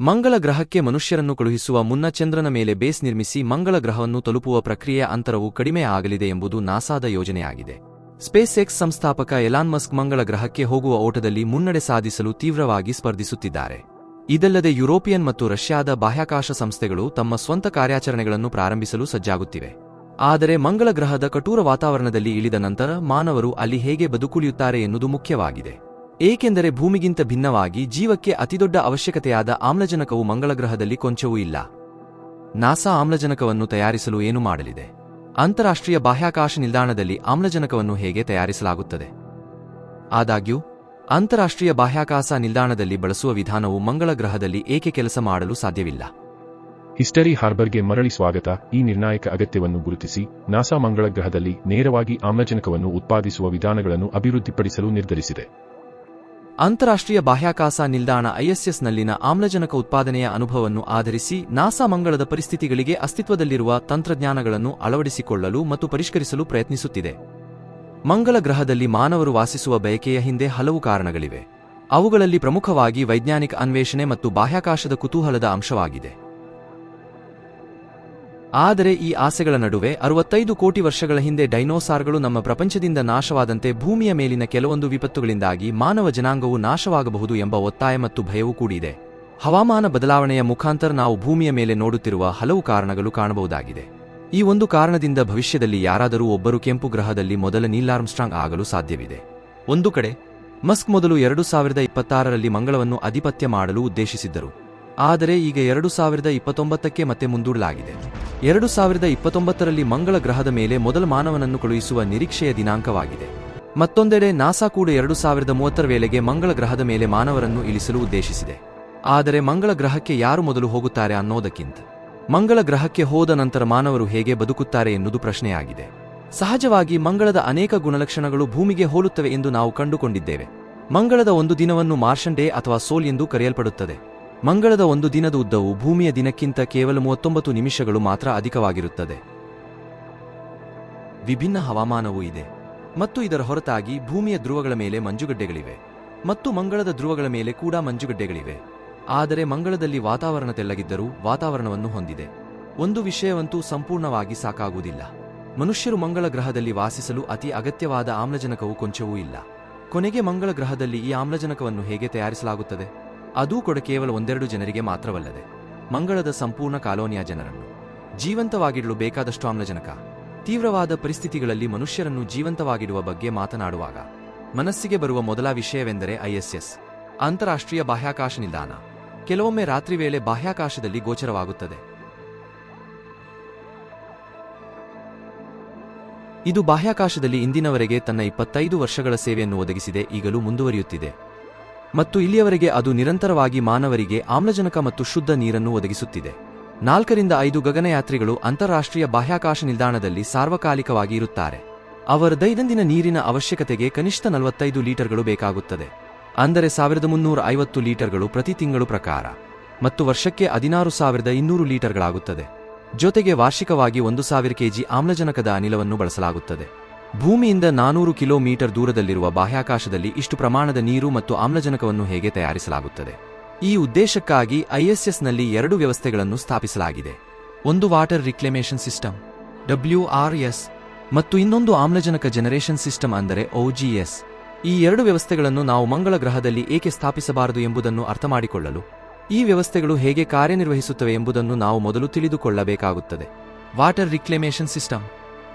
ಮಂಗಳ ಗ್ರಹಕ್ಕೆ ಮನುಷ್ಯರನ್ನು ಕಳುಹಿಸುವ ಮುನ್ನ ಚಂದ್ರನ ಮೇಲೆ ಬೇಸ್ ನಿರ್ಮಿಸಿ ಮಂಗಳ ಗ್ರಹವನ್ನು ತಲುಪುವ ಪ್ರಕ್ರಿಯೆಯ ಅಂತರವು ಕಡಿಮೆ ಆಗಲಿದೆ ಎಂಬುದು ನಾಸಾದ ಯೋಜನೆಯಾಗಿದೆ. ಸ್ಪೇಸ್ ಎಕ್ಸ್ ಸಂಸ್ಥಾಪಕ ಎಲಾನ್ ಮಸ್ಕ್ ಮಂಗಳ ಗ್ರಹಕ್ಕೆ ಹೋಗುವ ಓಟದಲ್ಲಿ ಮುನ್ನಡೆ ಸಾಧಿಸಲು ತೀವ್ರವಾಗಿ ಸ್ಪರ್ಧಿಸುತ್ತಿದ್ದಾರೆ. ಇದಲ್ಲದೆ ಯುರೋಪಿಯನ್ ಮತ್ತು ರಷ್ಯಾದ ಬಾಹ್ಯಾಕಾಶ ಸಂಸ್ಥೆಗಳು ತಮ್ಮ ಸ್ವಂತ ಕಾರ್ಯಾಚರಣೆಗಳನ್ನು ಪ್ರಾರಂಭಿಸಲು ಸಜ್ಜಾಗುತ್ತಿವೆ. ಆದರೆ ಮಂಗಳ ಗ್ರಹದ ಕಠೂರ ವಾತಾವರಣದಲ್ಲಿ ಇಳಿದ ನಂತರ ಮಾನವರು ಅಲ್ಲಿ ಹೇಗೆ ಬದುಕುಳಿಯುತ್ತಾರೆ ಎನ್ನುವುದು ಮುಖ್ಯವಾಗಿದೆ. ಏಕೆಂದರೆ ಭೂಮಿಗಿಂತ ಭಿನ್ನವಾಗಿ ಜೀವಕ್ಕೆ ಅತಿದೊಡ್ಡ ಅವಶ್ಯಕತೆಯಾದ ಆಮ್ಲಜನಕವು ಮಂಗಳ ಗ್ರಹದಲ್ಲಿ ಕೊಂಚವೂ ಇಲ್ಲ. ನಾಸಾ ಆಮ್ಲಜನಕವನ್ನು ತಯಾರಿಸಲು ಏನು ಮಾಡಲಿದೆ? ಅಂತಾರಾಷ್ಟ್ರೀಯ ಬಾಹ್ಯಾಕಾಶ ನಿಲ್ದಾಣದಲ್ಲಿ ಆಮ್ಲಜನಕವನ್ನು ಹೇಗೆ ತಯಾರಿಸಲಾಗುತ್ತದೆ? ಆದಾಗ್ಯೂ, ಅಂತಾರಾಷ್ಟ್ರೀಯ ಬಾಹ್ಯಾಕಾಶ ನಿಲ್ದಾಣದಲ್ಲಿ ಬಳಸುವ ವಿಧಾನವು ಮಂಗಳ ಗ್ರಹದಲ್ಲಿ ಏಕೆ ಕೆಲಸ ಮಾಡಲು ಸಾಧ್ಯವಿಲ್ಲ? ಹಿಸ್ಟರಿ ಹಾರ್ಬರ್ಗೆ ಮರಳಿ ಸ್ವಾಗತ. ಈ ನಿರ್ಣಾಯಕ ಅಗತ್ಯವನ್ನು ಗುರುತಿಸಿ, ನಾಸಾ ಮಂಗಳ ಗ್ರಹದಲ್ಲಿ ನೇರವಾಗಿ ಆಮ್ಲಜನಕವನ್ನು ಉತ್ಪಾದಿಸುವ ವಿಧಾನಗಳನ್ನು ಅಭಿವೃದ್ಧಿಪಡಿಸಲು ನಿರ್ಧರಿಸಿದೆ. ಅಂತಾರಾಷ್ಟ್ರೀಯ ಬಾಹ್ಯಾಕಾಶ ನಿಲ್ದಾಣ ಐಎಸ್ಎಸ್ನಲ್ಲಿನ ಆಮ್ಲಜನಕ ಉತ್ಪಾದನೆಯ ಅನುಭವವನ್ನು ಆಧರಿಸಿ ನಾಸಾ ಮಂಗಳದ ಪರಿಸ್ಥಿತಿಗಳಿಗೆ ಅಸ್ತಿತ್ವದಲ್ಲಿರುವ ತಂತ್ರಜ್ಞಾನಗಳನ್ನು ಅಳವಡಿಸಿಕೊಳ್ಳಲು ಮತ್ತು ಪರಿಷ್ಕರಿಸಲು ಪ್ರಯತ್ನಿಸುತ್ತಿದೆ. ಮಂಗಳ ಗ್ರಹದಲ್ಲಿ ಮಾನವರು ವಾಸಿಸುವ ಬಯಕೆಯ ಹಿಂದೆ ಹಲವು ಕಾರಣಗಳಿವೆ. ಅವುಗಳಲ್ಲಿ ಪ್ರಮುಖವಾಗಿ ವೈಜ್ಞಾನಿಕ ಅನ್ವೇಷಣೆ ಮತ್ತು ಬಾಹ್ಯಾಕಾಶದ ಕುತೂಹಲದ ಅಂಶವಾಗಿದೆ. ಆದರೆ ಈ ಆಸೆಗಳ ನಡುವೆ ಅರವತ್ತೈದು ಕೋಟಿ ವರ್ಷಗಳ ಹಿಂದೆ ಡೈನೋಸಾರ್ಗಳು ನಮ್ಮ ಪ್ರಪಂಚದಿಂದ ನಾಶವಾದಂತೆ ಭೂಮಿಯ ಮೇಲಿನ ಕೆಲವೊಂದು ವಿಪತ್ತುಗಳಿಂದಾಗಿ ಮಾನವ ಜನಾಂಗವು ನಾಶವಾಗಬಹುದು ಎಂಬ ಒತ್ತಾಯ ಮತ್ತು ಭಯವೂ ಕೂಡಿದೆ. ಹವಾಮಾನ ಬದಲಾವಣೆಯ ಮುಖಾಂತರ ನಾವು ಭೂಮಿಯ ಮೇಲೆ ನೋಡುತ್ತಿರುವ ಹಲವು ಕಾರಣಗಳು ಕಾಣಬಹುದಾಗಿದೆ. ಈ ಒಂದು ಕಾರಣದಿಂದ ಭವಿಷ್ಯದಲ್ಲಿ ಯಾರಾದರೂ ಒಬ್ಬರು ಕೆಂಪು ಗ್ರಹದಲ್ಲಿ ಮೊದಲ ನೀಲಾರ್ಮ್ಸ್ಟ್ರಾಂಗ್ ಆಗಲು ಸಾಧ್ಯವಿದೆ. ಒಂದು ಕಡೆ, ಮಸ್ಕ್ ಮೊದಲು ಎರಡು ಸಾವಿರದ ಇಪ್ಪತ್ತಾರರಲ್ಲಿ ಮಂಗಳವನ್ನು ಅಧಿಪತ್ಯ ಮಾಡಲು ಉದ್ದೇಶಿಸಿದ್ದರು. ಆದರೆ ಈಗ ಎರಡು ಸಾವಿರದ ಇಪ್ಪತ್ತೊಂಬತ್ತಕ್ಕೆ ಮತ್ತೆ ಮುಂದೂಡಲಾಗಿದೆ. ಎರಡು ಸಾವಿರದ ಇಪ್ಪತ್ತೊಂಬತ್ತರಲ್ಲಿ ಮಂಗಳ ಗ್ರಹದ ಮೇಲೆ ಮೊದಲ ಮಾನವನನ್ನು ಕಳುಹಿಸುವ ನಿರೀಕ್ಷೆಯ ದಿನಾಂಕವಾಗಿದೆ. ಮತ್ತೊಂದೆಡೆ ನಾಸಾ ಕೂಡ ಎರಡು ಸಾವಿರದ ಮೂವತ್ತರ ವೇಳೆಗೆ ಮಂಗಳ ಗ್ರಹದ ಮೇಲೆ ಮಾನವರನ್ನು ಇಳಿಸಲು ಉದ್ದೇಶಿಸಿದೆ. ಆದರೆ ಮಂಗಳ ಗ್ರಹಕ್ಕೆ ಯಾರು ಮೊದಲು ಹೋಗುತ್ತಾರೆ ಅನ್ನೋದಕ್ಕಿಂತ. ಮಂಗಳ ಗ್ರಹಕ್ಕೆ ಹೋದ ನಂತರ ಮಾನವರು ಹೇಗೆ ಬದುಕುತ್ತಾರೆ ಎನ್ನುವುದು ಪ್ರಶ್ನೆಯಾಗಿದೆ. ಸಹಜವಾಗಿ ಮಂಗಳದ ಅನೇಕ ಗುಣಲಕ್ಷಣಗಳು ಭೂಮಿಗೆ ಹೋಲುತ್ತವೆ ಎಂದು ನಾವು ಕಂಡುಕೊಂಡಿದ್ದೇವೆ. ಮಂಗಳದ ಒಂದು ದಿನವನ್ನು ಮಾರ್ಷನ್ ಡೇ ಅಥವಾ ಸೋಲ್ ಎಂದು ಕರೆಯಲ್ಪಡುತ್ತದೆ. ಮಂಗಳದ ಒಂದು ದಿನದ ಉದ್ದವು ಭೂಮಿಯ ದಿನಕ್ಕಿಂತ ಕೇವಲ ಮೂವತ್ತೊಂಬತ್ತು ನಿಮಿಷಗಳು ಮಾತ್ರ ಅಧಿಕವಾಗಿರುತ್ತದೆ. ವಿಭಿನ್ನ ಹವಾಮಾನವೂ ಇದೆ. ಮತ್ತು ಇದರ ಹೊರತಾಗಿ ಭೂಮಿಯ ಧ್ರುವಗಳ ಮೇಲೆ ಮಂಜುಗಡ್ಡೆಗಳಿವೆ. ಮತ್ತು ಮಂಗಳದ ಧ್ರುವಗಳ ಮೇಲೆ ಕೂಡ ಮಂಜುಗಡ್ಡೆಗಳಿವೆ. ಆದರೆ ಮಂಗಳದಲ್ಲಿ ವಾತಾವರಣ ತೆಳ್ಳಗಿದ್ದರೂ ವಾತಾವರಣವನ್ನು ಹೊಂದಿದೆ. ಒಂದು ವಿಷಯವಂತೂ ಸಂಪೂರ್ಣವಾಗಿ ಸಾಕಾಗುವುದಿಲ್ಲ. ಮನುಷ್ಯರು ಮಂಗಳ ಗ್ರಹದಲ್ಲಿ ವಾಸಿಸಲು ಅತಿ ಅಗತ್ಯವಾದ ಆಮ್ಲಜನಕವು ಕೊಂಚವೂ ಇಲ್ಲ. ಕೊನೆಗೆ ಮಂಗಳ ಗ್ರಹದಲ್ಲಿ ಈ ಆಮ್ಲಜನಕವನ್ನು ಹೇಗೆ ತಯಾರಿಸಲಾಗುತ್ತದೆ? ಅದೂ ಕೂಡ ಕೇವಲ ಒಂದೆರಡು ಜನರಿಗೆ ಮಾತ್ರವಲ್ಲದೆ ಮಂಗಳದ ಸಂಪೂರ್ಣ ಕಾಲೋನಿಯ ಜನರನ್ನು ಜೀವಂತವಾಗಿಡಲು ಬೇಕಾದಷ್ಟು ಆಮ್ಲಜನಕ, ತೀವ್ರವಾದ ಪರಿಸ್ಥಿತಿಗಳಲ್ಲಿ ಮನುಷ್ಯರನ್ನು ಜೀವಂತವಾಗಿಡುವ ಬಗ್ಗೆ ಮಾತನಾಡುವಾಗ ಮನಸ್ಸಿಗೆ ಬರುವ ಮೊದಲ ವಿಷಯವೆಂದರೆ ಐಎಸ್ಎಸ್ ಅಂತಾರಾಷ್ಟ್ರೀಯ ಬಾಹ್ಯಾಕಾಶ ನಿಲ್ದಾಣ. ಕೆಲವೊಮ್ಮೆ ರಾತ್ರಿ ವೇಳೆ ಬಾಹ್ಯಾಕಾಶದಲ್ಲಿ ಗೋಚರವಾಗುತ್ತದೆ. ಇದು ಬಾಹ್ಯಾಕಾಶದಲ್ಲಿ ಇಂದಿನವರೆಗೆ ತನ್ನ ಇಪ್ಪತ್ತೈದು ವರ್ಷಗಳ ಸೇವೆಯನ್ನು ಒದಗಿಸಿದೆ, ಈಗಲೂ ಮುಂದುವರಿಯುತ್ತಿದೆ. ಮತ್ತು ಇಲ್ಲಿಯವರೆಗೆ ಅದು ನಿರಂತರವಾಗಿ ಮಾನವರಿಗೆ ಆಮ್ಲಜನಕ ಮತ್ತು ಶುದ್ಧ ನೀರನ್ನು ಒದಗಿಸುತ್ತಿದೆ. ನಾಲ್ಕರಿಂದ ಐದು ಗಗನಯಾತ್ರಿಗಳು ಅಂತಾರಾಷ್ಟ್ರೀಯ ಬಾಹ್ಯಾಕಾಶ ನಿಲ್ದಾಣದಲ್ಲಿ ಸಾರ್ವಕಾಲಿಕವಾಗಿ ಇರುತ್ತಾರೆ. ಅವರ ದೈನಂದಿನ ನೀರಿನ ಅವಶ್ಯಕತೆಗೆ ಕನಿಷ್ಠ ನಲವತ್ತೈದು ಲೀಟರ್ಗಳು ಬೇಕಾಗುತ್ತದೆ. ಅಂದರೆ ಸಾವಿರದ ಮುನ್ನೂರ ಐವತ್ತು ಲೀಟರ್ಗಳು ಪ್ರತಿ ತಿಂಗಳು ಪ್ರಕಾರ. ಮತ್ತು ವರ್ಷಕ್ಕೆ ಹದಿನಾರು ಸಾವಿರದ ಇನ್ನೂರು ಲೀಟರ್ಗಳಾಗುತ್ತದೆ. ಜೊತೆಗೆ ವಾರ್ಷಿಕವಾಗಿ ಒಂದು ಸಾವಿರ ಕೆಜಿ ಆಮ್ಲಜನಕದ ಅನಿಲವನ್ನು ಬಳಸಲಾಗುತ್ತದೆ. ಭೂಮಿಯಿಂದ ನಾನೂರು ಕಿಲೋಮೀಟರ್ ದೂರದಲ್ಲಿರುವ ಬಾಹ್ಯಾಕಾಶದಲ್ಲಿ ಇಷ್ಟು ಪ್ರಮಾಣದ ನೀರು ಮತ್ತು ಆಮ್ಲಜನಕವನ್ನು ಹೇಗೆ ತಯಾರಿಸಲಾಗುತ್ತದೆ? ಈ ಉದ್ದೇಶಕ್ಕಾಗಿ ಐಎಸ್ಎಸ್ನಲ್ಲಿ ಎರಡು ವ್ಯವಸ್ಥೆಗಳನ್ನು ಸ್ಥಾಪಿಸಲಾಗಿದೆ. ಒಂದು ವಾಟರ್ ರಿಕ್ಲೆಮೇಷನ್ ಸಿಸ್ಟಮ್ ಡಬ್ಲ್ಯೂಆರ್ಎಸ್ ಮತ್ತು ಇನ್ನೊಂದು ಆಮ್ಲಜನಕ ಜನರೇಷನ್ ಸಿಸ್ಟಮ್ ಅಂದರೆ ಒಜಿಎಸ್ ಈ ಎರಡು ವ್ಯವಸ್ಥೆಗಳನ್ನು ನಾವು ಮಂಗಳ ಗ್ರಹದಲ್ಲಿ ಏಕೆ ಸ್ಥಾಪಿಸಬಾರದು ಎಂಬುದನ್ನು ಅರ್ಥಮಾಡಿಕೊಳ್ಳಲು, ಈ ವ್ಯವಸ್ಥೆಗಳು ಹೇಗೆ ಕಾರ್ಯನಿರ್ವಹಿಸುತ್ತವೆ ಎಂಬುದನ್ನು ನಾವು ಮೊದಲು ತಿಳಿದುಕೊಳ್ಳಬೇಕಾಗುತ್ತದೆ. ವಾಟರ್ ರಿಕ್ಲೆಮೇಷನ್ ಸಿಸ್ಟಮ್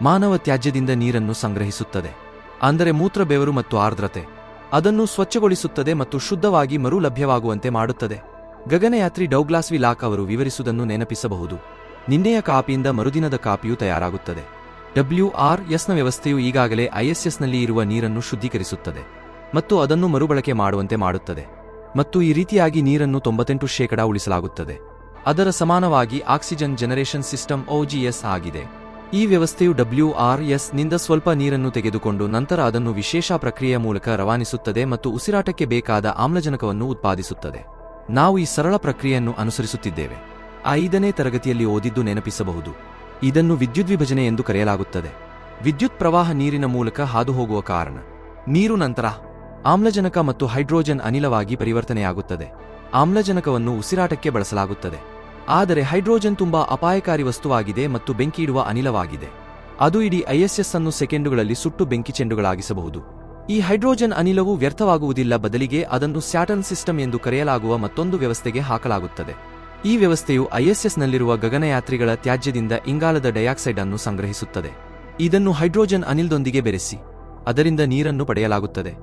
ಮಾನವ ತ್ಯಾಜ್ಯದಿಂದ ನೀರನ್ನು ಸಂಗ್ರಹಿಸುತ್ತದೆ. ಅಂದರೆ ಮೂತ್ರ ಬೆವರು ಮತ್ತು ಆರ್ದ್ರತೆ. ಅದನ್ನು ಸ್ವಚ್ಛಗೊಳಿಸುತ್ತದೆ ಮತ್ತು ಶುದ್ಧವಾಗಿ ಮರು ಲಭ್ಯವಾಗುವಂತೆ ಮಾಡುತ್ತದೆ. ಗಗನಯಾತ್ರಿ ಡೌಗ್ಲಾಸ್ ವಿಲಾಕ್ ಅವರು ವಿವರಿಸುವುದನ್ನು ನೆನಪಿಸಬಹುದು. ನಿನ್ನೆಯ ಕಾಪಿಯಿಂದ ಮರುದಿನದ ಕಾಪಿಯು ತಯಾರಾಗುತ್ತದೆ. ಡಬ್ಲ್ಯೂ ಆರ್ ಎಸ್ನ ವ್ಯವಸ್ಥೆಯು ಈಗಾಗಲೇ ಐಎಸ್ಎಸ್ನಲ್ಲಿ ಇರುವ ನೀರನ್ನು ಶುದ್ಧೀಕರಿಸುತ್ತದೆ. ಮತ್ತು ಅದನ್ನು ಮರುಬಳಕೆ ಮಾಡುವಂತೆ ಮಾಡುತ್ತದೆ. ಮತ್ತು ಈ ರೀತಿಯಾಗಿ ನೀರನ್ನು ತೊಂಬತ್ತೆಂಟು ಶೇಕಡಾ ಉಳಿಸಲಾಗುತ್ತದೆ. ಅದರ ಸಮಾನವಾಗಿ ಆಕ್ಸಿಜನ್ ಜನರೇಷನ್ ಸಿಸ್ಟಮ್ ಒಜಿಎಸ್ ಆಗಿದೆ. ಈ ವ್ಯವಸ್ಥೆಯು ಡಬ್ಲ್ಯೂ ಆರ್ ಎಸ್ನಿಂದ ಸ್ವಲ್ಪ ನೀರನ್ನು ತೆಗೆದುಕೊಂಡು ನಂತರ ಅದನ್ನು ವಿಶೇಷ ಪ್ರಕ್ರಿಯೆಯ ಮೂಲಕ ರವಾನಿಸುತ್ತದೆ ಮತ್ತು ಉಸಿರಾಟಕ್ಕೆ ಬೇಕಾದ ಆಮ್ಲಜನಕವನ್ನು ಉತ್ಪಾದಿಸುತ್ತದೆ. ನಾವು ಈ ಸರಳ ಪ್ರಕ್ರಿಯೆಯನ್ನು ಅನುಸರಿಸುತ್ತಿದ್ದೇವೆ. ಐದನೇ ತರಗತಿಯಲ್ಲಿ ಓದಿದ್ದು ನೆನಪಿಸಬಹುದು. ಇದನ್ನು ವಿದ್ಯುತ್ ವಿಭಜನೆ ಎಂದು ಕರೆಯಲಾಗುತ್ತದೆ. ವಿದ್ಯುತ್ ಪ್ರವಾಹ ನೀರಿನ ಮೂಲಕ ಹಾದುಹೋಗುವ ಕಾರಣ. ನೀರು ನಂತರ ಆಮ್ಲಜನಕ ಮತ್ತು ಹೈಡ್ರೋಜನ್ ಅನಿಲವಾಗಿ ಪರಿವರ್ತನೆಯಾಗುತ್ತದೆ. ಆಮ್ಲಜನಕವನ್ನು ಉಸಿರಾಟಕ್ಕೆ ಬಳಸಲಾಗುತ್ತದೆ. ಆದರೆ ಹೈಡ್ರೋಜನ್ ತುಂಬಾ ಅಪಾಯಕಾರಿ ವಸ್ತುವಾಗಿದೆ ಮತ್ತು ಬೆಂಕಿಯಿಡುವ ಅನಿಲವಾಗಿದೆ. ಅದು ಇಡೀ ಐಎಸ್ಎಸ್ ಅನ್ನು ಸೆಕೆಂಡುಗಳಲ್ಲಿ ಸುಟ್ಟು ಬೆಂಕಿ ಚೆಂಡುಗಳಾಗಿಸಬಹುದು. ಈ ಹೈಡ್ರೋಜನ್ ಅನಿಲವು ವ್ಯರ್ಥವಾಗುವುದಿಲ್ಲ ಬದಲಿಗೆ ಅದನ್ನು ಸ್ಯಾಟನ್ ಸಿಸ್ಟಮ್ ಎಂದು ಕರೆಯಲಾಗುವ ಮತ್ತೊಂದು ವ್ಯವಸ್ಥೆಗೆ ಹಾಕಲಾಗುತ್ತದೆ. ಈ ವ್ಯವಸ್ಥೆಯು ಐಎಸ್ಎಸ್ನಲ್ಲಿರುವ ಗಗನಯಾತ್ರಿಗಳ ತ್ಯಾಜ್ಯದಿಂದ ಇಂಗಾಲದ ಡೈಆಕ್ಸೈಡ್ ಅನ್ನು ಸಂಗ್ರಹಿಸುತ್ತದೆ. ಇದನ್ನು ಹೈಡ್ರೋಜನ್ ಅನಿಲದೊಂದಿಗೆ ಬೆರೆಸಿ. ಅದರಿಂದ ನೀರನ್ನು ಪಡೆಯಲಾಗುತ್ತದೆ.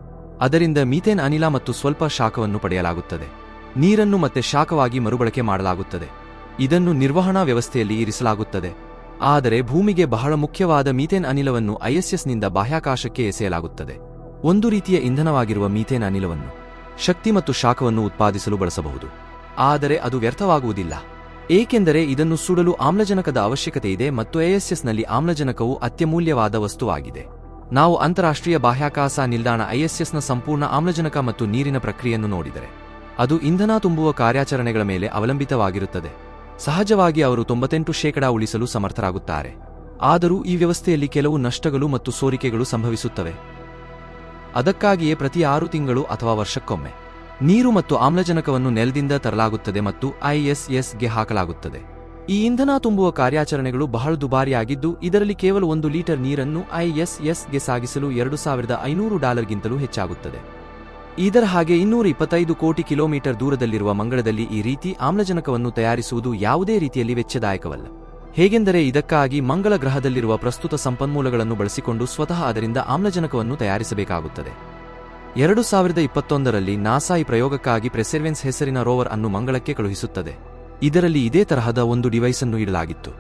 ಅದರಿಂದ ಮೀಥೇನ್ ಅನಿಲ ಮತ್ತು ಸ್ವಲ್ಪ ಶಾಖವನ್ನು ಪಡೆಯಲಾಗುತ್ತದೆ. ನೀರನ್ನು ಮತ್ತೆ ಶಾಖವಾಗಿ ಮರುಬಳಕೆ ಮಾಡಲಾಗುತ್ತದೆ. ಇದನ್ನು ನಿರ್ವಹಣಾ ವ್ಯವಸ್ಥೆಯಲ್ಲಿ ಇರಿಸಲಾಗುತ್ತದೆ. ಆದರೆ ಭೂಮಿಗೆ ಬಹಳ ಮುಖ್ಯವಾದ ಮೀಥೇನ್ ಅನಿಲವನ್ನು ಐಎಸ್ಎಸ್ನಿಂದ ಬಾಹ್ಯಾಕಾಶಕ್ಕೆ ಎಸೆಯಲಾಗುತ್ತದೆ. ಒಂದು ರೀತಿಯ ಇಂಧನವಾಗಿರುವ ಮೀಥೇನ್ ಅನಿಲವನ್ನು ಶಕ್ತಿ ಮತ್ತು ಶಾಖವನ್ನು ಉತ್ಪಾದಿಸಲು ಬಳಸಬಹುದು. ಆದರೆ ಅದು ವ್ಯರ್ಥವಾಗುವುದಿಲ್ಲ. ಏಕೆಂದರೆ ಇದನ್ನು ಸುಡಲು ಆಮ್ಲಜನಕದ ಅವಶ್ಯಕತೆ ಇದೆ ಮತ್ತು ಐಎಸ್ಎಸ್ನಲ್ಲಿ ಆಮ್ಲಜನಕವು ಅತ್ಯಮೂಲ್ಯವಾದ ವಸ್ತುವಾಗಿದೆ. ನಾವು ಅಂತಾರಾಷ್ಟ್ರೀಯ ಬಾಹ್ಯಾಕಾಶ ನಿಲ್ದಾಣ ಐಎಸ್ಎಸ್ನ ಸಂಪೂರ್ಣ ಆಮ್ಲಜನಕ ಮತ್ತು ನೀರಿನ ಪ್ರಕ್ರಿಯೆಯನ್ನು ನೋಡಿದರೆ, ಅದು ಇಂಧನ ತುಂಬುವ ಕಾರ್ಯಾಚರಣೆಗಳ ಮೇಲೆ ಅವಲಂಬಿತವಾಗಿರುತ್ತದೆ. ಸಹಜವಾಗಿ ಅವರು ತೊಂಬತ್ತೆಂಟು ಶೇಕಡಾ ಉಳಿಸಲು ಸಮರ್ಥರಾಗುತ್ತಾರೆ. ಆದರೂ ಈ ವ್ಯವಸ್ಥೆಯಲ್ಲಿ ಕೆಲವು ನಷ್ಟಗಳು ಮತ್ತು ಸೋರಿಕೆಗಳು ಸಂಭವಿಸುತ್ತವೆ. ಅದಕ್ಕಾಗಿಯೇ ಪ್ರತಿ ಆರು ತಿಂಗಳು ಅಥವಾ ವರ್ಷಕ್ಕೊಮ್ಮೆ ನೀರು ಮತ್ತು ಆಮ್ಲಜನಕವನ್ನು ನೆಲದಿಂದ ತರಲಾಗುತ್ತದೆ ಮತ್ತು ಐಎಸ್ಎಸ್ಗೆ ಹಾಕಲಾಗುತ್ತದೆ. ಈ ಇಂಧನ ತುಂಬುವ ಕಾರ್ಯಾಚರಣೆಗಳು ಬಹಳ ದುಬಾರಿಯಾಗಿದ್ದು, ಇದರಲ್ಲಿ ಕೇವಲ ಒಂದು ಲೀಟರ್ ನೀರನ್ನು ಐಎಸ್ಎಸ್ಗೆ ಸಾಗಿಸಲು ಎರಡು ಸಾವಿರದ ಐನೂರು ಡಾಲರ್ಗಿಂತಲೂ ಹೆಚ್ಚಾಗುತ್ತದೆ. ಇದರ ಹಾಗೆ ಇನ್ನೂರ ಇಪ್ಪತ್ತೈದು ಕೋಟಿ ಕಿಲೋಮೀಟರ್ ದೂರದಲ್ಲಿರುವ ಮಂಗಳದಲ್ಲಿ ಈ ರೀತಿ ಆಮ್ಲಜನಕವನ್ನು ತಯಾರಿಸುವುದು ಯಾವುದೇ ರೀತಿಯಲ್ಲಿ ವೆಚ್ಚದಾಯಕವಲ್ಲ. ಹೇಗೆಂದರೆ ಇದಕ್ಕಾಗಿ ಮಂಗಳ ಗ್ರಹದಲ್ಲಿರುವ ಪ್ರಸ್ತುತ ಸಂಪನ್ಮೂಲಗಳನ್ನು ಬಳಸಿಕೊಂಡು ಸ್ವತಃ ಅದರಿಂದ ಆಮ್ಲಜನಕವನ್ನು ತಯಾರಿಸಬೇಕಾಗುತ್ತದೆ. ಎರಡು ಸಾವಿರದ ಇಪ್ಪತ್ತೊಂದರಲ್ಲಿ ನಾಸಾ ಈ ಪ್ರಯೋಗಕ್ಕಾಗಿ ಪ್ರೆಸೆರ್ವೆನ್ಸ್ ಹೆಸರಿನ ರೋವರ್ ಅನ್ನು ಮಂಗಳಕ್ಕೆ ಕಳುಹಿಸುತ್ತದೆ. ಇದರಲ್ಲಿ ಇದೇ ತರಹದ ಒಂದು ಡಿವೈಸ್ ಅನ್ನು ಇಡಲಾಗಿತ್ತು.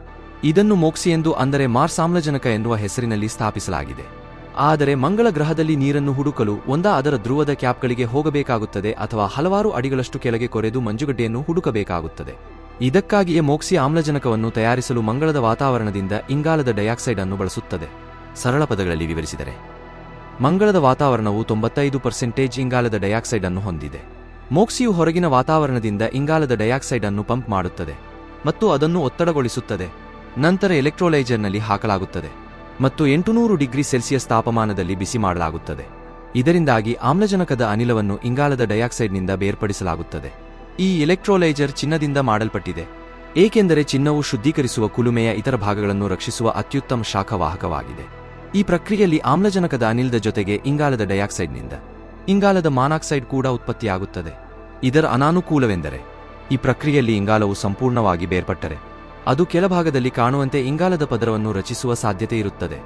ಇದನ್ನು ಮೋಕ್ಸಿ ಎಂದು ಅಂದರೆ ಮಾರ್ಸ್ ಆಮ್ಲಜನಕ ಎನ್ನುವ ಹೆಸರಿನಲ್ಲಿ ಸ್ಥಾಪಿಸಲಾಗಿದೆ. ಆದರೆ ಮಂಗಳ ಗ್ರಹದಲ್ಲಿ ನೀರನ್ನು ಹುಡುಕಲು ಒಂದಾ ಅದರ ಧ್ರುವದ ಕ್ಯಾಪ್ಗಳಿಗೆ ಹೋಗಬೇಕಾಗುತ್ತದೆ ಅಥವಾ ಹಲವಾರು ಅಡಿಗಳಷ್ಟು ಕೆಳಗೆ ಕೊರೆದು ಮಂಜುಗಡ್ಡೆಯನ್ನು ಹುಡುಕಬೇಕಾಗುತ್ತದೆ. ಇದಕ್ಕಾಗಿಯೇ ಮೋಕ್ಸಿ ಆಮ್ಲಜನಕವನ್ನು ತಯಾರಿಸಲು ಮಂಗಳದ ವಾತಾವರಣದಿಂದ ಇಂಗಾಲದ ಡೈಆಕ್ಸೈಡ್ ಅನ್ನು ಬಳಸುತ್ತದೆ. ಸರಳ ಪದಗಳಲ್ಲಿ ವಿವರಿಸಿದರೆ, ಮಂಗಳದ ವಾತಾವರಣವು ತೊಂಬತ್ತೈದು ಪರ್ಸೆಂಟೇಜ್ ಇಂಗಾಲದ ಡೈಆಕ್ಸೈಡ್ ಅನ್ನು ಹೊಂದಿದೆ. ಮೋಕ್ಸಿಯು ಹೊರಗಿನ ವಾತಾವರಣದಿಂದ ಇಂಗಾಲದ ಡೈಆಕ್ಸೈಡ್ ಅನ್ನು ಪಂಪ್ ಮಾಡುತ್ತದೆ ಮತ್ತು ಅದನ್ನು ಒತ್ತಡಗೊಳಿಸುತ್ತದೆ. ನಂತರ ಎಲೆಕ್ಟ್ರೋಲೈಜರ್ನಲ್ಲಿ ಹಾಕಲಾಗುತ್ತದೆ. ಮತ್ತು ಎಂಟುನೂರು ಡಿಗ್ರಿ ಸೆಲ್ಸಿಯಸ್ ತಾಪಮಾನದಲ್ಲಿ ಬಿಸಿ ಮಾಡಲಾಗುತ್ತದೆ. ಇದರಿಂದಾಗಿ ಆಮ್ಲಜನಕದ ಅನಿಲವನ್ನು ಇಂಗಾಲದ ಡೈಆಕ್ಸೈಡ್ನಿಂದ ಬೇರ್ಪಡಿಸಲಾಗುತ್ತದೆ. ಈ ಎಲೆಕ್ಟ್ರೋಲೈಜರ್ ಚಿನ್ನದಿಂದ ಮಾಡಲ್ಪಟ್ಟಿದೆ. ಏಕೆಂದರೆ ಚಿನ್ನವು ಶುದ್ಧೀಕರಿಸುವ ಕುಲುಮೆಯ ಇತರ ಭಾಗಗಳನ್ನು ರಕ್ಷಿಸುವ ಅತ್ಯುತ್ತಮ ಶಾಖವಾಹಕವಾಗಿದೆ. ಈ ಪ್ರಕ್ರಿಯೆಯಲ್ಲಿ ಆಮ್ಲಜನಕದ ಅನಿಲದ ಜೊತೆಗೆ ಇಂಗಾಲದ ಡೈಆಕ್ಸೈಡ್ನಿಂದ. ಇಂಗಾಲದ ಮಾನಾಕ್ಸೈಡ್ ಕೂಡ ಉತ್ಪತ್ತಿಯಾಗುತ್ತದೆ. ಇದರ ಅನಾನುಕೂಲವೆಂದರೆ, ಈ ಪ್ರಕ್ರಿಯೆಯಲ್ಲಿ ಇಂಗಾಲವು ಸಂಪೂರ್ಣವಾಗಿ ಬೇರ್ಪಟ್ಟರೆ. ಅದು ಕೆಳಭಾಗದಲ್ಲಿ ಕಾಣುವಂತೆ ಇಂಗಾಲದ ಪದರವನ್ನು ರಚಿಸುವ ಸಾಧ್ಯತೆ ಇರುತ್ತದೆ.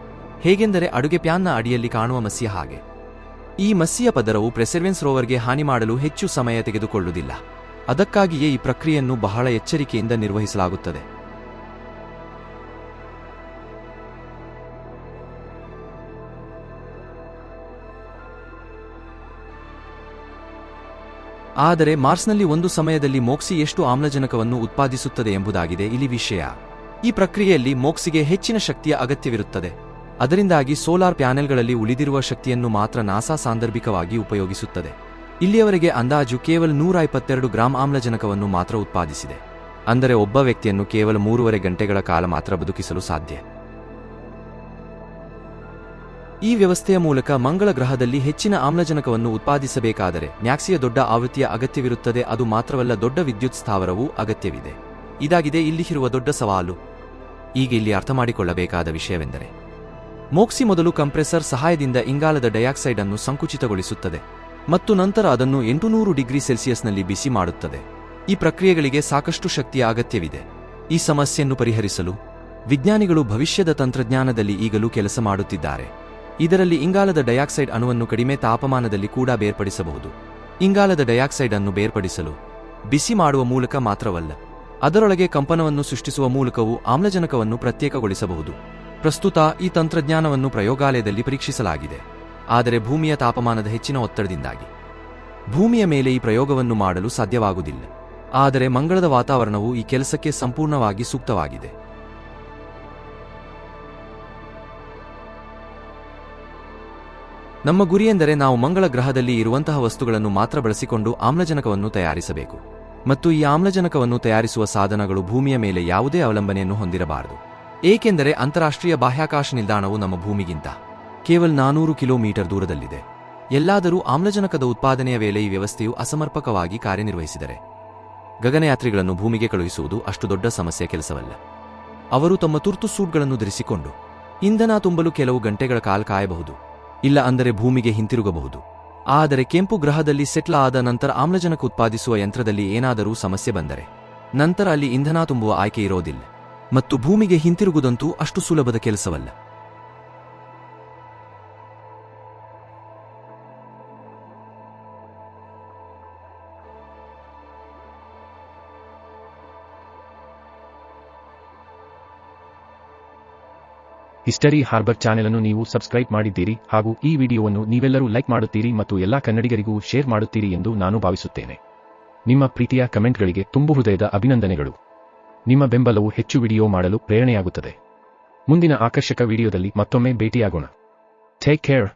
ಹೇಗೆಂದರೆ ಅಡುಗೆ ಪ್ಯಾನ್ನ ಅಡಿಯಲ್ಲಿ ಕಾಣುವ ಮಸಿಯ ಹಾಗೆ. ಈ ಮಸಿಯ ಪದರವು ಪ್ರೆಸರ್ವೆನ್ಸ್ ರೋವರ್ಗೆ ಹಾನಿ ಮಾಡಲು ಹೆಚ್ಚು ಸಮಯ ತೆಗೆದುಕೊಳ್ಳುವುದಿಲ್ಲ. ಅದಕ್ಕಾಗಿಯೇ ಈ ಪ್ರಕ್ರಿಯೆಯನ್ನು ಬಹಳ ಎಚ್ಚರಿಕೆಯಿಂದ ನಿರ್ವಹಿಸಲಾಗುತ್ತದೆ. ಆದರೆ ಮಾರ್ಸ್ನಲ್ಲಿ ಒಂದು ಸಮಯದಲ್ಲಿ ಮೋಕ್ಸಿ ಎಷ್ಟು ಆಮ್ಲಜನಕವನ್ನು ಉತ್ಪಾದಿಸುತ್ತದೆ ಎಂಬುದಾಗಿದೆ ಇಲ್ಲಿ ವಿಷಯ. ಈ ಪ್ರಕ್ರಿಯೆಯಲ್ಲಿ ಮೋಕ್ಸಿಗೆ ಹೆಚ್ಚಿನ ಶಕ್ತಿಯ ಅಗತ್ಯವಿರುತ್ತದೆ. ಅದರಿಂದಾಗಿ ಸೋಲಾರ್ ಪ್ಯಾನೆಲ್ಗಳಲ್ಲಿ ಉಳಿದಿರುವ ಶಕ್ತಿಯನ್ನು ಮಾತ್ರ ನಾಸಾ ಸಾಂದರ್ಭಿಕವಾಗಿ ಉಪಯೋಗಿಸುತ್ತದೆ. ಇಲ್ಲಿಯವರೆಗೆ ಅಂದಾಜು ಕೇವಲ ನೂರ ಇಪ್ಪತ್ತೆರಡು ಗ್ರಾಂ ಆಮ್ಲಜನಕವನ್ನು ಮಾತ್ರ ಉತ್ಪಾದಿಸಿದೆ. ಅಂದರೆ ಒಬ್ಬ ವ್ಯಕ್ತಿಯನ್ನು ಕೇವಲ ಮೂರುವರೆ ಗಂಟೆಗಳ ಕಾಲ ಮಾತ್ರ ಬದುಕಿಸಲು ಸಾಧ್ಯ. ಈ ವ್ಯವಸ್ಥೆಯ ಮೂಲಕ ಮಂಗಳ ಗ್ರಹದಲ್ಲಿ ಹೆಚ್ಚಿನ ಆಮ್ಲಜನಕವನ್ನು ಉತ್ಪಾದಿಸಬೇಕಾದರೆ ನ್ಯಾಕ್ಸಿಯ ದೊಡ್ಡ ಆವೃತ್ತಿಯ ಅಗತ್ಯವಿರುತ್ತದೆ, ಅದು ಮಾತ್ರವಲ್ಲ ದೊಡ್ಡ ವಿದ್ಯುತ್ ಸ್ಥಾವರವೂ ಅಗತ್ಯವಿದೆ. ಇದಾಗಿದೆ ಇಲ್ಲಿರುವ ದೊಡ್ಡ ಸವಾಲು. ಈಗ ಇಲ್ಲಿ ಅರ್ಥ ಮಾಡಿಕೊಳ್ಳಬೇಕಾದ ವಿಷಯವೆಂದರೆ, ಮೋಕ್ಸಿ ಮೊದಲು ಕಂಪ್ರೆಸರ್ ಸಹಾಯದಿಂದ ಇಂಗಾಲದ ಡೈಆಕ್ಸೈಡ್ ಅನ್ನು ಸಂಕುಚಿತಗೊಳಿಸುತ್ತದೆ ಮತ್ತು ನಂತರ ಅದನ್ನು ಎಂಟುನೂರು ಡಿಗ್ರಿ ಸೆಲ್ಸಿಯಸ್ನಲ್ಲಿ ಬಿಸಿ ಮಾಡುತ್ತದೆ. ಈ ಪ್ರಕ್ರಿಯೆಗಳಿಗೆ ಸಾಕಷ್ಟು ಶಕ್ತಿಯ ಅಗತ್ಯವಿದೆ. ಈ ಸಮಸ್ಯೆಯನ್ನು ಪರಿಹರಿಸಲು ವಿಜ್ಞಾನಿಗಳು ಭವಿಷ್ಯದ ತಂತ್ರಜ್ಞಾನದಲ್ಲಿ ಈಗಲೂ ಕೆಲಸ ಮಾಡುತ್ತಿದ್ದಾರೆ. ಇದರಲ್ಲಿ ಇಂಗಾಲದ ಡೈಆಕ್ಸೈಡ್ ಅಣುವನ್ನು ಕಡಿಮೆ ತಾಪಮಾನದಲ್ಲಿ ಕೂಡ ಬೇರ್ಪಡಿಸಬಹುದು. ಇಂಗಾಲದ ಡೈಆಕ್ಸೈಡ್ ಅನ್ನು ಬೇರ್ಪಡಿಸಲು ಬಿಸಿ ಮಾಡುವ ಮೂಲಕ ಮಾತ್ರವಲ್ಲ, ಅದರೊಳಗೆ ಕಂಪನವನ್ನು ಸೃಷ್ಟಿಸುವ ಮೂಲಕವೂ ಆಮ್ಲಜನಕವನ್ನು ಪ್ರತ್ಯೇಕಗೊಳಿಸಬಹುದು. ಪ್ರಸ್ತುತ ಈ ತಂತ್ರಜ್ಞಾನವನ್ನು ಪ್ರಯೋಗಾಲಯದಲ್ಲಿ ಪರೀಕ್ಷಿಸಲಾಗಿದೆ. ಆದರೆ ಭೂಮಿಯ ತಾಪಮಾನದ ಹೆಚ್ಚಿನ ಒತ್ತಡದಿಂದಾಗಿ. ಭೂಮಿಯ ಮೇಲೆ ಈ ಪ್ರಯೋಗವನ್ನು ಮಾಡಲು ಸಾಧ್ಯವಾಗುವುದಿಲ್ಲ. ಆದರೆ ಮಂಗಳದ ವಾತಾವರಣವು ಈ ಕೆಲಸಕ್ಕೆ ಸಂಪೂರ್ಣವಾಗಿ ಸೂಕ್ತವಾಗಿದೆ. ನಮ್ಮ ಗುರಿಯೆಂದರೆ ನಾವು ಮಂಗಳ ಗ್ರಹದಲ್ಲಿ ಇರುವಂತಹ ವಸ್ತುಗಳನ್ನು ಮಾತ್ರ ಬಳಸಿಕೊಂಡು ಆಮ್ಲಜನಕವನ್ನು ತಯಾರಿಸಬೇಕು. ಮತ್ತು ಈ ಆಮ್ಲಜನಕವನ್ನು ತಯಾರಿಸುವ ಸಾಧನಗಳು ಭೂಮಿಯ ಮೇಲೆ ಯಾವುದೇ ಅವಲಂಬನೆಯನ್ನು ಹೊಂದಿರಬಾರದು. ಏಕೆಂದರೆ ಅಂತಾರಾಷ್ಟ್ರೀಯ ಬಾಹ್ಯಾಕಾಶ ನಿಲ್ದಾಣವು ನಮ್ಮ ಭೂಮಿಗಿಂತ ಕೇವಲ ನಾನೂರು ಕಿಲೋಮೀಟರ್ ದೂರದಲ್ಲಿದೆ. ಎಲ್ಲಾದರೂ ಆಮ್ಲಜನಕದ ಉತ್ಪಾದನೆಯ ವೇಳೆ ಈ ವ್ಯವಸ್ಥೆಯು ಅಸಮರ್ಪಕವಾಗಿ ಕಾರ್ಯನಿರ್ವಹಿಸಿದರೆ ಗಗನಯಾತ್ರಿಗಳನ್ನು ಭೂಮಿಗೆ ಕಳುಹಿಸುವುದು ಅಷ್ಟು ದೊಡ್ಡ ಸಮಸ್ಯೆ ಕೆಲಸವಲ್ಲ. ಅವರು ತಮ್ಮ ತುರ್ತು ಸೂಟ್ಗಳನ್ನು ಧರಿಸಿಕೊಂಡು ಇಂಧನ ತುಂಬಲು ಕೆಲವು ಗಂಟೆಗಳ ಕಾಲ ಕಾಯಬಹುದು. ಇಲ್ಲ ಅಂದರೆ ಭೂಮಿಗೆ ಹಿಂತಿರುಗಬಹುದು. ಆದರೆ ಕೆಂಪು ಗ್ರಹದಲ್ಲಿ ಸೆಟ್ಲ ಆದ ನಂತರ ಆಮ್ಲಜನಕ ಉತ್ಪಾದಿಸುವ ಯಂತ್ರದಲ್ಲಿ ಏನಾದರೂ ಸಮಸ್ಯೆ ಬಂದರೆ. ನಂತರ ಅಲ್ಲಿ ಇಂಧನ ತುಂಬುವ ಆಯ್ಕೆ ಇರೋದಿಲ್ಲ. ಮತ್ತು ಭೂಮಿಗೆ ಹಿಂತಿರುಗುವುದಂತೂ ಅಷ್ಟು ಸುಲಭದ ಕೆಲಸವಲ್ಲ. ಹಿಸ್ಟರಿ ಹಾರ್ಬರ್ ಚಾನೆಲ್ ಅನ್ನು ನೀವು ಸಬ್ಸ್ಕ್ರೈಬ್ ಮಾಡಿದ್ದೀರಿ ಹಾಗೂ ಈ ವಿಡಿಯೋವನ್ನು ನೀವೆಲ್ಲರೂ ಲೈಕ್ ಮಾಡುತ್ತೀರಿ ಮತ್ತು ಎಲ್ಲಾ ಕನ್ನಡಿಗರಿಗೂ ಶೇರ್ ಮಾಡುತ್ತೀರಿ ಎಂದು ನಾನು ಭಾವಿಸುತ್ತೇನೆ. ನಿಮ್ಮ ಪ್ರೀತಿಯ ಕಮೆಂಟ್ಗಳಿಗೆ ತುಂಬು ಹೃದಯದ ಅಭಿನಂದನೆಗಳು. ನಿಮ್ಮ ಬೆಂಬಲವು ಹೆಚ್ಚು ವಿಡಿಯೋ ಮಾಡಲು ಪ್ರೇರಣೆಯಾಗುತ್ತದೆ. ಮುಂದಿನ ಆಕರ್ಷಕ ವಿಡಿಯೋದಲ್ಲಿ ಮತ್ತೊಮ್ಮೆ ಭೇಟಿಯಾಗೋಣ. Take care